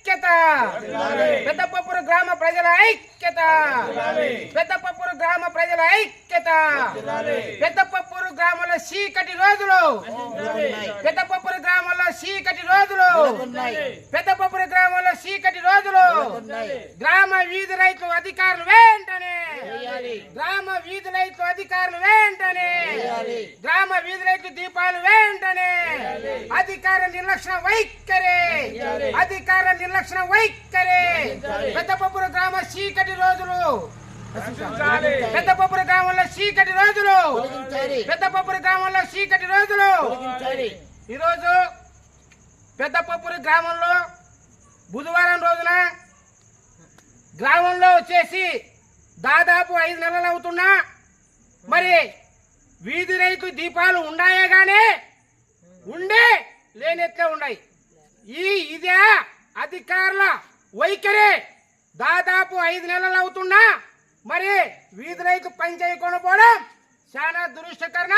ఐక్యత. పెద్దపప్పురు గ్రామ ప్రజల ఐక్యత. పెద్దపప్పురు గ్రామ ప్రజల ఐక్యత. పెద్దపప్పురు గ్రామంలో చీకటి రోజులు. పెద్దపప్పురు గ్రామంలో చీకటి రోజులు. పెద్దపప్పురు గ్రామంలో చీకటి రోజులు. గ్రామ వీధి రైతు అధికారులు వెంటనే. గ్రామ వీధి రైతు అధికారులు వెంటనే. గ్రామ వీధి రైతు దీపాలు అధికార నిర్లక్ష్య వైఖరి. అధికార నిర్లక్ష్య వైఖరి. పెద్దపప్పురు గ్రామ చీకటి రోజులు. పెద్దపప్పురు గ్రామంలో చీకటి రోజులు. పెద్దపప్పురు గ్రామంలో చీకటి రోజులు. ఈరోజు పెద్దపప్పురు గ్రామంలో బుధవారం రోజున గ్రామంలో వచ్చేసి దాదాపు ఐదు నెలలు అవుతున్నా. మరి వీధి రైతు దీపాలు ఉన్నాయే గానీ? ఉండే. లేనెట్లే ఉన్నాయి. ఈ ఇదే అధికారుల వైఖరి. దాదాపు ఐదు నెలలు అవుతున్నా మరి వీధి పని చేయకుండా పోవడం చాలా దురుష్టకరణ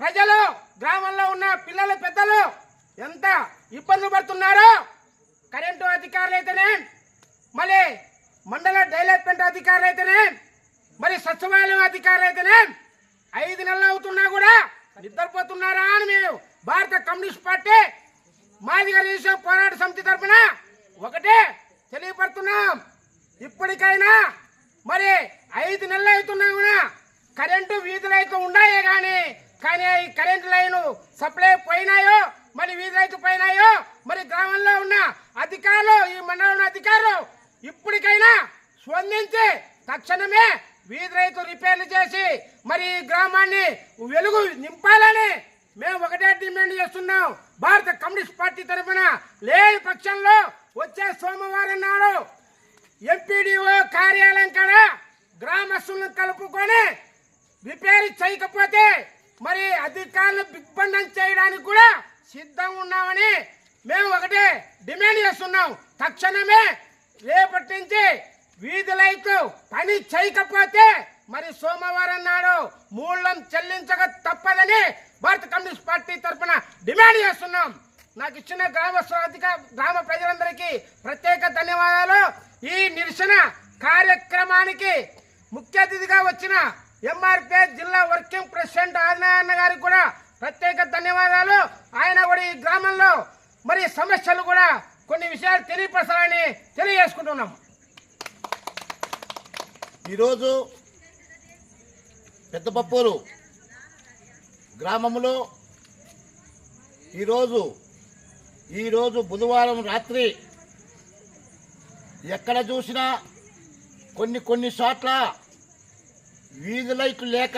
ప్రజలు గ్రామంలో ఉన్న పిల్లలు పెద్దలు ఎంత ఇబ్బందులు పడుతున్నారో కరెంటు అధికారులు అయితేనే మళ్ళీ మండల డెవలప్మెంట్ అధికారులు అయితేనే మరి సచివాలయం అధికారులు అయితేనే ఐదు నెలలు అవుతున్నా కూడా నిద్రపోతున్నారా అని మేము భారత కమ్యూనిస్ట్ పార్టీ మాదిగ రీసో పోరాట సమితి తరఫున ఒకటే తెలియపడుతున్నాం. ఇప్పటికైనా మరి ఐదు నెలలు అవుతున్నా కూడా కరెంటు వీధులు అయితే ఉన్నాయే కానీ కానీ ఈ కరెంటు లైన్ సప్లై పోయినాయో మరి వీధి రైతు పోయినాయో మరి గ్రామంలో ఉన్న అధికారులు ఈ మండలంలో అధికారులు ఇప్పటికైనా స్పందించి తక్షణమే వీధి రైతు రిపేర్లు చేసి మరి ఈ గ్రామాన్ని వెలుగు నింపాలని మేము ఒకటే డిమాండ్ చేస్తున్నాం. భారత కమ్యూనిస్ట్ పార్టీ తరఫున లేని పక్షంలో వచ్చే సోమవారం నాడు ఎంపీడీఓ కార్యాలయం కాడ గ్రామస్తులను కలుపుకొని రిపేర్ చేయకపోతే మరి అధికారులు దిగ్బంధం చేయడానికి కూడా సిద్ధంగా ఉన్నామని మేము ఒకటే డిమాండ్ చేస్తున్నాం. తక్షణమే రేపటి నుంచి వీధులైతు పని చేయకపోతే మరి సోమవారం నాడు మూలం చెల్లించక తప్పదని భారత కమ్యూనిస్ట్ పార్టీ తరఫున డిమాండ్ చేస్తున్నాం. నాకు ఇచ్చిన గ్రామ స్వాధిక గ్రామ ప్రజలందరికీ ప్రత్యేక ధన్యవాదాలు. ఈ నిరసన కార్యక్రమానికి ముఖ్య అతిథిగా వచ్చిన ఎంఆర్పీ జిల్లా వర్కింగ్ ప్రెసిడెంట్ ఆదినారాయణ గారికి కూడా ప్రత్యేక ధన్యవాదాలు. ఆయన కూడా ఈ గ్రామంలో మరి సమస్యలు కూడా కొన్ని విషయాలు తెలియపరచాలని తెలియజేసుకుంటున్నాం. ఈరోజు పెద్దపప్పూరు గ్రామంలో ఈరోజు ఈరోజు బుధవారం రాత్రి ఎక్కడ చూసినా కొన్ని కొన్ని చోట్ల వీధి లైట్లు లేక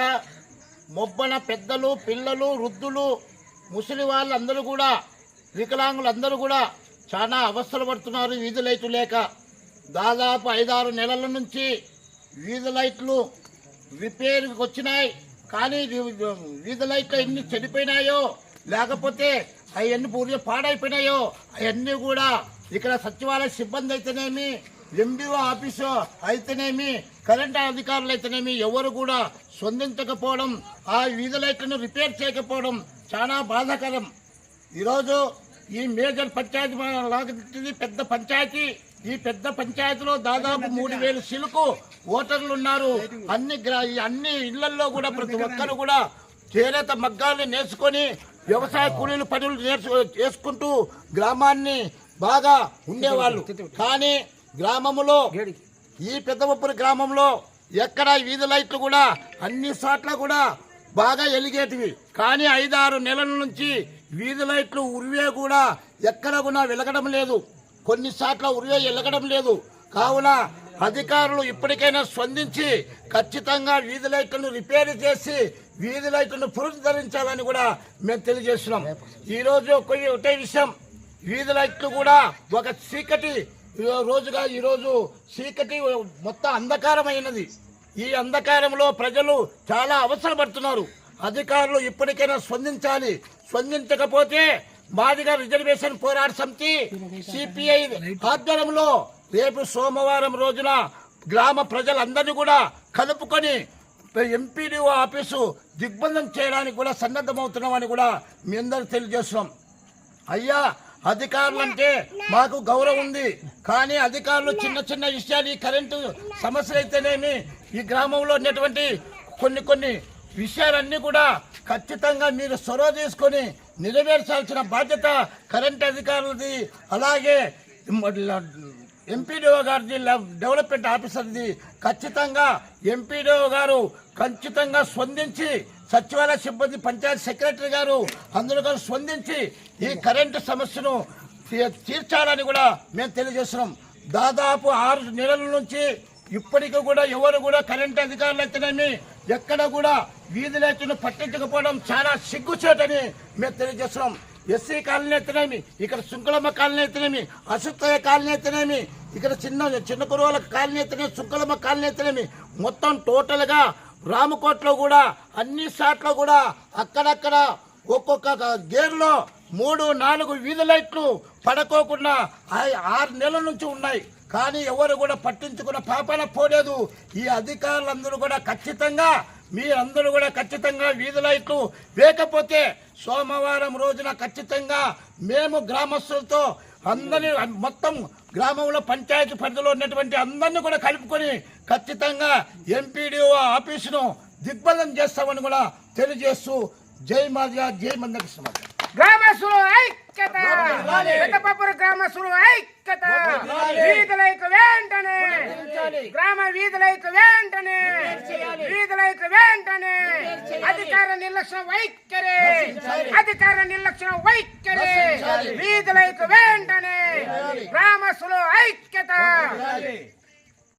మొబ్బన పెద్దలు పిల్లలు వృద్ధులు ముసలి వాళ్ళందరూ కూడా వికలాంగులందరూ కూడా చాలా అవస్థలు పడుతున్నారు వీధి లైట్లు లేక. దాదాపు ఐదారు నెలల నుంచి వీధి లైట్లు రిపేర్కి వచ్చినాయి. కానీ వీధి లైట్లు ఎన్ని చెడిపోయినాయో లేకపోతే అవన్నీ పూర్తి పాడైపోయినాయో అవన్నీ కూడా ఇక్కడ సచివాలయ సిబ్బంది అయితేనేమి ఎండిఓ ఆఫీసు అయితేనేమి కరెంట్ అధికారులు అయితేనేమి ఎవరు కూడా స్పందించకపోవడం ఆ వీధి లైట్లను రిపేర్ చేయకపోవడం చాలా బాధాకరం. ఈరోజు ఈ మేజర్ పంచాయతీ పెద్ద పంచాయతీ. ఈ పెద్ద పంచాయతీలో దాదాపు మూడు వేల సిలుకు ఓటర్లు ఉన్నారు అన్ని అన్ని ఇళ్ళలో కూడా ప్రతి ఒక్కరు కూడా చేనేత మగ్గాలు నేర్చుకొని వ్యవసాయ కూలీలు పనులు నేర్చు చేసుకుంటూ గ్రామాన్ని బాగా ఉండేవాళ్ళు. కానీ గ్రామములో ఈ పెద్దమప్పురి గ్రామంలో ఎక్కడ వీధి లైట్లు కూడా అన్ని చోట్ల కూడా బాగా ఎలిగేటివి. కానీ ఐదారు నెలల నుంచి వీధి లైట్లు ఉరివే కూడా ఎక్కడ కూడా వెలగడం లేదు. కొన్ని చోట్ల ఉరివే ఎలగడం లేదు. కావున అధికారులు ఇప్పటికైనా స్పందించి ఖచ్చితంగా వీధి లైట్లను రిపేర్ చేసి వీధి లైట్లను పునరుద్ధరించాలని కూడా మేము తెలియజేస్తున్నాం. ఈరోజు కొన్ని ఒకటే విషయం. వీధి లైట్లు కూడా ఒక చీకటి రోజుగా ఈరోజు చీకటి మొత్తం అంధకారమైనది. ఈ అంధకారంలో ప్రజలు చాలా అవసరపడుతున్నారు. అధికారులు ఇప్పటికైనా స్పందించాలి. స్పందించకపోతే మాదిగ రిజర్వేషన్ పోరాట సమితి సిపిఐ ఆధ్వర్యంలో రేపు సోమవారం రోజున గ్రామ ప్రజలందరినీ కూడా కలుపుకొని ఎంపీడీఓ ఆఫీసు దిగ్బంధం చేయడానికి కూడా సన్నద్ధమవుతున్నామని కూడా మీ అందరూ తెలియజేస్తున్నాం. అయ్యా అధికారులు అంటే మాకు గౌరవం ఉంది. కానీ అధికారులు చిన్న చిన్న విషయాలు ఈ కరెంటు సమస్యలు అయితేనేమి ఈ గ్రామంలో ఉన్నటువంటి కొన్ని కొన్ని విషయాలన్నీ కూడా ఖచ్చితంగా మీరు చొరవ తీసుకొని నెరవేర్చాల్సిన బాధ్యత కరెంట్ అధికారులది. అలాగే ఎంపీడీఓ గారిది డెవలప్మెంట్ ఆఫీసర్ది ఖచ్చితంగా ఎంపీడీఓ గారు ఖచ్చితంగా స్పందించి సచివాలయ సిబ్బంది పంచాయతీ సెక్రటరీ గారు అందరూ స్పందించి ఈ కరెంటు సమస్యను తీ- తీర్చాలని కూడా మేము తెలియజేస్తున్నాం. దాదాపు ఆరు నెలల నుంచి ఇప్పటికీ కూడా ఎవరు కూడా కరెంట్ అధికారులు అయితేనేమి ఎక్కడ కూడా వీధి లైట్లను పట్టించకపోవడం చాలా సిగ్గుచేటని మేము తెలియజేస్తున్నాం. ఎస్సీ కాలనీ అయితేనేమి ఇక్కడ సుంకులమ్మ కాలనీ అయితేనేమి అశుద్ధయ్య కాలనీ అయితేనేమి ఇక్కడ చిన్న చిన్న కురువుల కాలనీ అయితేనే సుంకులమ్మ కాలనీ అయితేనేమి మొత్తం టోటల్గా రామకోట్లో కూడా అన్ని సార్లు కూడా అక్కడక్కడ ఒక్కొక్క గేర్లో మూడు నాలుగు వీధి లైట్లు పడుకోకుండా ఆ- ఆరు నెలల నుంచి ఉన్నాయి. కానీ ఎవరు కూడా పట్టించుకున్న పాపన పోలేదు. ఈ అధికారులందరూ కూడా ఖచ్చితంగా మీరందరూ కూడా ఖచ్చితంగా వీధి లైట్లు లేకపోతే సోమవారం రోజున ఖచ్చితంగా మేము గ్రామస్తులతో అందరి మొత్తం గ్రామంలో పంచాయతీ పరిధిలో ఉన్నటువంటి అందరినీ కూడా కలుపుకొని ఖచ్చితంగా ఎంపీడీఓ ఆఫీసును దిగ్బంధం చేస్తామని కూడా తెలియజేస్తూ జై మాదిగా జై మందకృష్ణ గ్రామస్తులు ఐక్యత. పెద్దపప్పురు గ్రామస్తులు ఐక్యత. వీధులైకు వెంటనే. గ్రామ వీధులైకు వెంటనే. వీధులైకు వెంటనే. అధికార నిర్లక్ష్యం వైఖరి. అధికార నిర్లక్ష్యం వైఖరి. వీధులైకు వెంటనే. గ్రామస్తులు ఐక్యత.